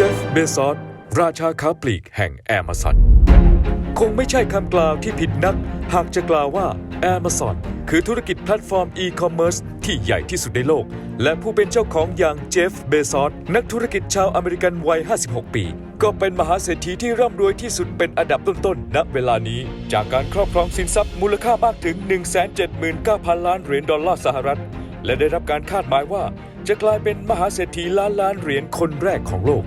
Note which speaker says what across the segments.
Speaker 1: เจฟเบซอสราชาค้าปลีกแห่งแอม z o n คงไม่ใช่คำกล่าวที่ผิดนัก หากจะกล่าวว่า Amazon คือธุรกิจแพลตฟอร์มอีคอมเมิร์ซที่ใหญ่ที่สุดในโลก และผู้เป็นเจ้าของอย่างเจฟเบซอสนักธุรกิจชาวอเมริกันวัย 56 ปี ก็เป็นมหาเศรษฐีที่ร่ำรวยที่สุดเป็นอันดับต้นๆ ณ เวลานี้ จากการครอบครองสินทรัพย์มูลค่ามากถึง 179,000 ล้านเหรียญดอลลาร์สหรัฐ และได้รับการคาดหมายว่า จะกลายเป็นมหาเศรษฐีล้านล้านเหรียญคนแรกของโลก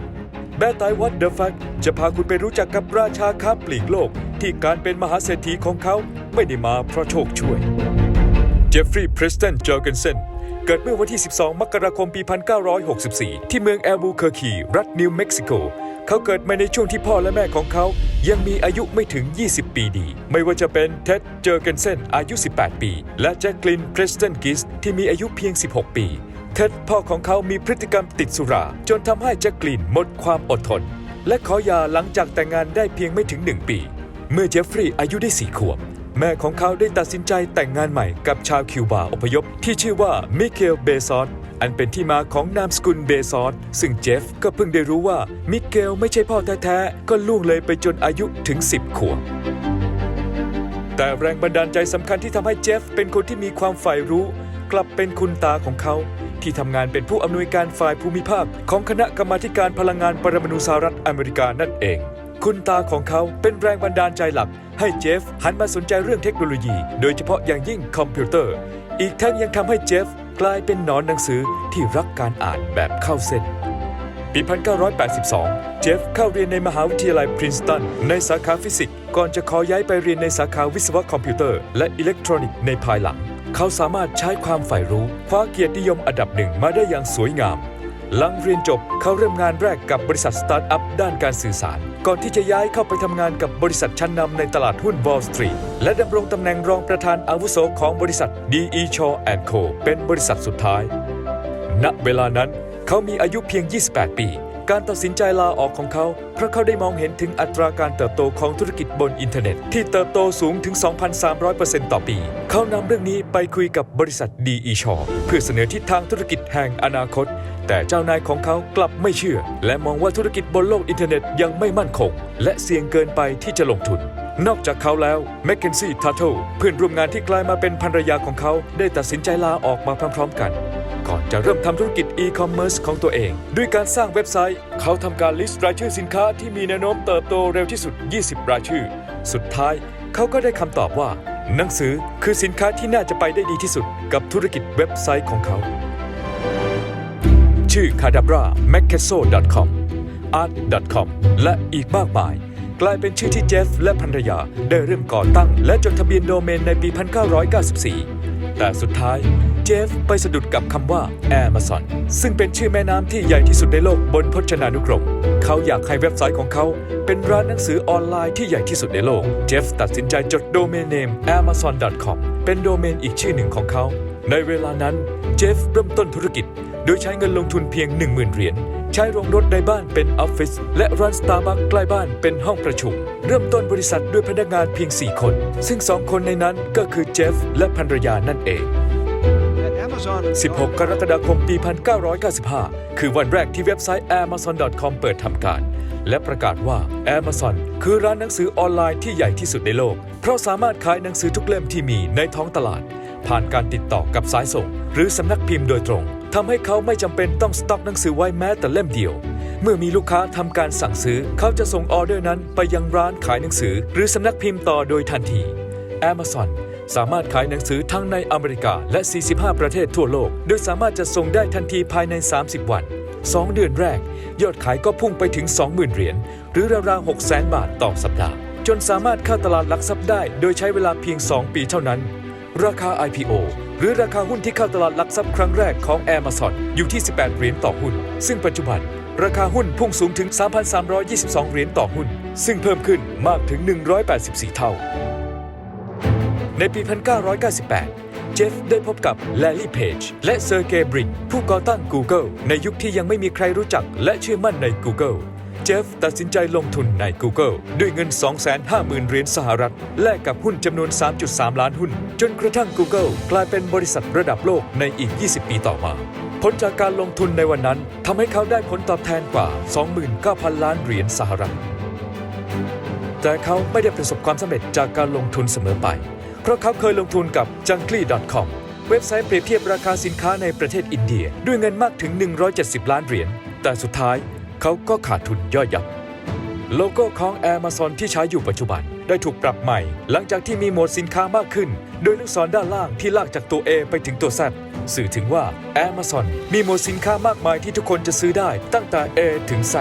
Speaker 1: แบตายวัดเดอะแฟกจะพาคุณไปรู้จักกับราชาค้าปลีกโลก ที่การเป็นมหาเศรษฐีของเขาไม่ได้มาเพราะโชคช่วย เจฟฟรีย์ พรีสตันจอร์เกนเซนเกิดเมื่อวันที่ 12 มกราคม ปี 1964 ที่เมืองแอลบูเคอร์คี รัฐนิวเม็กซิโก เขาเกิดมาในช่วงที่พ่อและแม่ของเขา ยังมีอายุไม่ถึง 20 ปีดี ไม่ว่าจะเป็นเท็ด เจอร์เกนเซนอายุ 18 ปี และแจ็คกลินเพรสตันกิสที่มีอายุเพียง 16 ปี เท็ดพ่อของเขามีพฤติกรรมติดสุรา จนทำให้แจ็คกลินหมดความอดทน และขอหย่าหลังจากแต่งงานได้เพียงไม่ถึง1ปี เมื่อเจฟฟรีย์อายุได้4ขวบ แม่ของเขาได้ตัดสินใจแต่งงานใหม่กับชาวคิวบาอพยพ ที่ชื่อว่ามิเกลเบซอสอันเป็นที่มาของนามสกุลเบซอสซึ่งเจฟก็เพิ่งได้รู้ว่ามิเกลไม่ใช่พ่อแท้ๆก็ล่วงเลยไปจนอายุถึง 10 ขวบแต่แรงบันดาลใจสำคัญที่ทำให้เจฟเป็นคนที่มีความใฝ่รู้ กลับเป็นคุณตาของเขา ที่ทำงานเป็นผู้อำนวยการฝ่ายภูมิภาค ของคณะกรรมาการพลังงานปรมาณูสหรัฐอเมริกานั่นเอง คุณตาของเขาเป็นแรงบันดาลใจหลัก ให้เจฟหันมาสนใจเรื่องเทคโนโลยี โดยเฉพาะอย่างยิ่งคอมพิวเตอร์ อีกทั้งยังทำให้เจฟกลายเป็นหนอนหนังสือที่รักการอ่านแบบเข้าเส้นปี 1982 เจฟเข้าเรียนในมหาวิทยาลัยพรินสตันในสาขาฟิสิกส์ ก่อนจะขอย้ายไปเรียนในสาขาวิศวะคอมพิวเตอร์ และอิเล็กทรอนิกส์ในภายหลัง เขาสามารถใช้ความใฝ่รู้คว้าเกียรตินิยมอันดับหนึ่งมาได้อย่างสวยงาม หลังเรียนจบเขาเริ่มงานแรกกับบริษัทสตาร์ทอัพด้านการสื่อสาร ก่อนที่จะย้ายเข้าไปทำงานกับบริษัทชั้นนำในตลาดหุ้น Wall Street และดำรงตำแหน่งรองประธานอาวุโสของบริษัท D.E. Shaw Co. เป็นบริษัทสุดท้าย ณ เวลานั้นเขามีอายุเพียง 28 ปี การตัดสินใจลาออกของเขา เพราะเขาได้มองเห็นถึงอัตราการเติบโตของธุรกิจบนอินเทอร์เน็ต ที่เติบโตสูงถึง 2,300%ต่อปี เขานำเรื่องนี้ไปคุยกับบริษัท D.E. Shaw เพื่อเสนอทิศทางธุรกิจแห่งอนาคต แต่เจ้านายของเขากลับไม่เชื่อ และมองว่าธุรกิจบนโลกอินเทอร์เน็ตยังไม่มั่นคง และเสี่ยงเกินไปที่จะลงทุน นอกจากเขาแล้วแมคเคนซี่ทัตเทลเพื่อนร่วมงานที่กลายมาเป็นภรรยาของเขาได้ตัดสินใจลาออกมาพร้อมๆกัน ก่อนจะเริ่มทำธุรกิจอีคอมเมิร์ซของตัวเอง ด้วยการสร้างเว็บไซต์ เขาทำการลิสต์รายชื่อสินค้าที่มีแนวโน้มเติบโตเร็วที่สุด 20 รายชื่อ สุดท้ายเขาก็ได้คำตอบว่า หนังสือคือสินค้าที่น่าจะไปได้ดีที่สุด กับธุรกิจเว็บไซต์ของเขา ชื่อ cadabra m a c k e s o com art.com และอีกมากมายกลายเป็นชื่อที่เจฟและภรรยาได้เริ่มก่อตั้ง และจดทะเบียนโดเมนในปี 1994 แต่สุดท้าย จฟไปสะดุดกับคำว่า Amazon ซึ่งเป็นชื่อแม่น้ำที่ใหญ่ที่สุดในโลกบนพจนานุกรม เขาอยากให้เว็บไซต์ของเขา เป็นร้านหนังสือออนไลน์ที่ใหญ่ที่สุดในโลก เจฟตัดสินใจจดโดเมนเนม amazon.com เป็นโดเมนอีกชื่อหนึ่งของเขา ในเวลานั้น เจฟเริ่มต้นธุรกิจ โดยใช้เงินลงทุนเพียง 10,000 เหรียญใช้โรงรถในบ้านเป็นออฟฟิศและร้านสตาร์บัคใกล้บ้านเป็นห้องประชุม เริ่มต้นบริษัทด้วยพนักงานเพียง 4 คน ซึ่ง 2 คนในนั้นก็คือเจฟและภรรยานั่นเอง 16 กรกฎาคมปี 1995 คือวันแรกที่เว็บไซต์ amazon.com เปิดทำการ และประกาศว่า Amazon คือร้านหนังสือออนไลน์ที่ใหญ่ที่สุดในโลก เพราะสามารถขายหนังสือทุกเล่มที่มีในท้องตลาด ผ่านการติดต่อกับสายส่ง หรือสำนักพิมพ์โดยตรงทำให้เขาไม่จำเป็นต้องสต็อกหนังสือไว้แม้แต่เล่มเดียว เมื่อมีลูกค้าทำการสั่งซื้อ เขาจะส่งออเดอร์นั้นไปยังร้านขายหนังสือ หรือสำนักพิมพ์ต่อโดยทันที Amazon สามารถขายหนังสือทั้งในอเมริกาและ 45 ประเทศทั่วโลก โดยสามารถจะส่งได้ทันทีภายใน 30 วัน 2 เดือนแรก ยอดขายก็พุ่งไปถึง 20,000 เหรียญหรือราวๆ600,000 บาทต่อสัปดาห์ จนสามารถเข้าตลาดหลักทรัพย์ได้ โดยใช้เวลาเพียง 2 ปีเท่านั้น ราคา IPO หรือราคาหุ้นที่เข้าตลาดหลักทรัพย์ครั้งแรกของ Amazon อยู่ที่ 18 เหรียญต่อหุ้น ซึ่งปัจจุบัน ราคาหุ้นพุ่งสูงถึง 3,322 เหรียญต่อหุ้น ซึ่งเพิ่มขึ้นมากถึง 184 เท่า ในปี 1998 เจฟได้พบกับแลลี่เพจและเซอร์เกย์บรินผู้ก่อตั้ง Google ในยุคที่ยังไม่มีใครรู้จักและเชื่อมั่นใน Google เจฟตัดสินใจลงทุนใน Google ด้วยเงิน 250,000 เหรียญสหรัฐ แลกกับหุ้นจำนวน 3.3 ล้านหุ้น จนกระทั่ง Google กลายเป็นบริษัทระดับโลกในอีก 20 ปีต่อมาผลจากการลงทุนในวันนั้นทำให้เขาได้ผลตอบแทนกว่า 29,000 ล้านเหรียญสหรัฐ แต่เขาไม่ได้ประสบความสำเร็จจากการลงทุนเสมอไป เพราะเขาเคยลงทุนกับ Jungly.com เว็บไซต์เปรียบเทียบราคาสินค้าในประเทศอินเดีย ด้วยเงินมากถึง 170 ล้านเหรียญ แต่สุดท้ายเขาก็ขาดทุนย่อยยับ โลโก้ของ Amazon ที่ใช้อยู่ปัจจุบัน ได้ถูกปรับใหม่ หลังจากที่มีโหมดสินค้ามากขึ้น โดยลูกศรด้านล่างที่ลากจากตัว A ไปถึงตัว Z สื่อถึงว่า Amazon มีโหมดสินค้ามากมายที่ทุกคนจะซื้อได้ตั้งแต่ A ถึง Z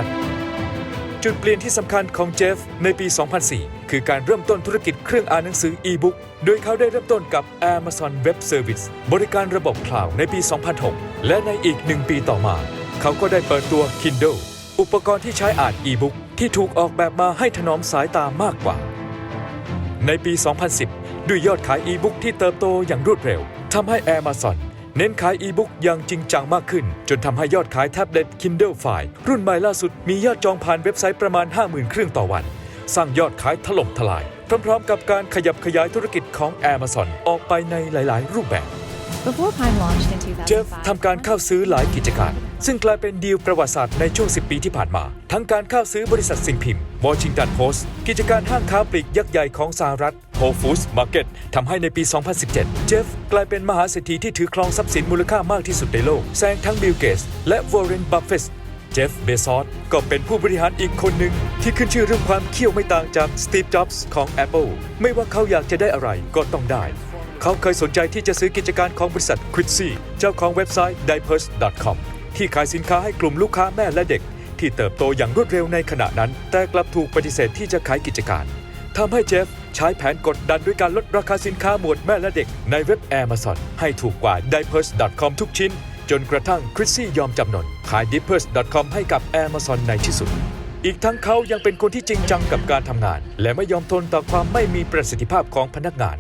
Speaker 1: จุดเปลี่ยนที่สำคัญของเจฟในปี 2004 คือการเริ่มต้นธุรกิจเครื่องอ่านหนังสืออีบุ๊กโดยเขาได้เริ่มต้นกับ Amazon Web Service บริการระบบคลาวด์ในปี 2006 และในอีกหนึ่งปีต่อมา เขาก็ได้เปิดตัว Kindle อุปกรณ์ที่ใช้อ่านอีบุ๊กที่ถูกออกแบบมาให้ถนอมสายตามากกว่า ในปี 2010 ด้วยยอดขายอีบุ๊กที่เติบโตอย่างรวดเร็วทำให้ Amazon เน้นขายอีบุ๊กอย่างจริงจังมากขึ้น จนทำให้ยอดขายแท็บเล็ต Kindle Fire รุ่นใหม่ล่าสุดมียอดจองผ่านเว็บไซต์ประมาณ 50,000 เครื่องต่อวัน สร้างยอดขายถล่มทลาย พร้อมๆกับการขยับขยายธุรกิจของ Amazon ออกไปในหลาย ๆ รูปแบบ
Speaker 2: Before Prime launched in 2005,
Speaker 1: เจฟทำการเข้าซื้อหลายกิจการ ซึ่งกลายเป็นดีลประวัติศาสตร์ในช่วง 10 ปีที่ผ่านมา ทั้งการเข้าซื้อบริษัทสิ่งพิมพ์ Washington Post กิจการห้างค้าปลีกยักษ์ใหญ่ของสหรัฐ Whole Foods Market ทำให้ในปี 2017 เจฟกลายเป็นมหาเศรษฐีที่ถือครองทรัพย์สินมูลค่ามากที่สุดในโลก แซงทั้งบิลเกตและวอร์เรนบัฟเฟต เจฟเบซอสก็เป็นผู้บริหารอีกคนหนึ่งที่ขึ้นชื่อเรื่องความเขี้ยวไม่ต่างจากสตีฟจ็อบส์ของ Apple ไม่ว่าเขาอยากจะได้อะไรก็ต้องได้ เขาเคยสนใจที่จะซื้อกิจการของบริษัท q u i d s y เจ้าของเว็บไซต์ diapers.com ที่ขายสินค้าให้กลุ่มลูกค้าแม่และเด็ก ที่เติบโตอย่างรวดเร็วในขณะนั้น แต่กลับถูกปฏิเสธที่จะขายกิจการทำให้เจฟใช้แผนกดดันด้วยการลดราคาสินค้าหมวดแม่และเด็กในเว็บ Amazon ให้ถูกกว่า diapers.com ทุกชิ้น จนกระทั่งคริสซี่ยอมจำนนขาย d i p p e r s c o m ให้กับ Amazon ในที่สุด อีกทั้งเขายังเป็นคนที่จริงจังกับการทำงาน และไม่ยอมทนต่อความไม่มีประสิทธิภาพของพนักงาน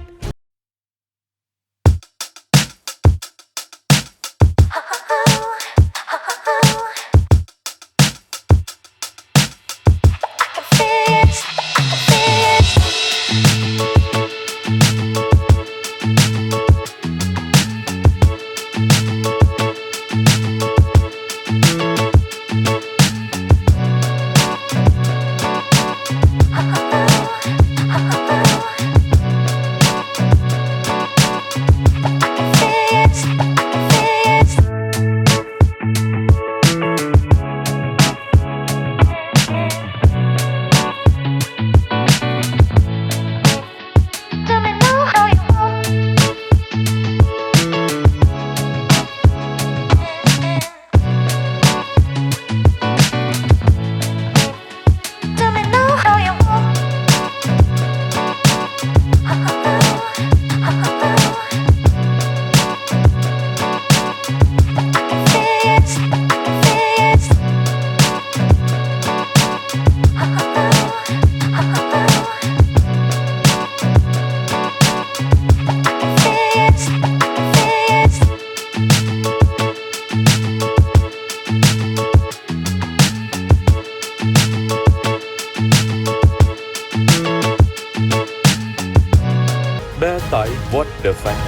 Speaker 1: the Fact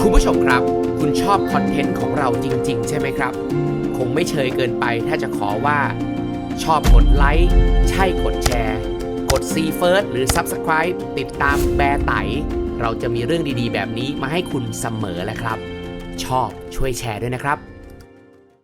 Speaker 3: คุณผู้ชมครับ คุณชอบคอนเทนต์ของเราจริง ๆ ใช่ไหมครับ คงไม่เชยเกินไปถ้าจะขอว่า ชอบกดไลค์ ใช่กดแชร์ กดซีเฟิร์สหรือ Subscribe ติดตามแบร์ไต เราจะมีเรื่องดีๆ แบบนี้มาให้คุณเสมอแหละครับ ชอบช่วยแชร์ด้วยนะครับ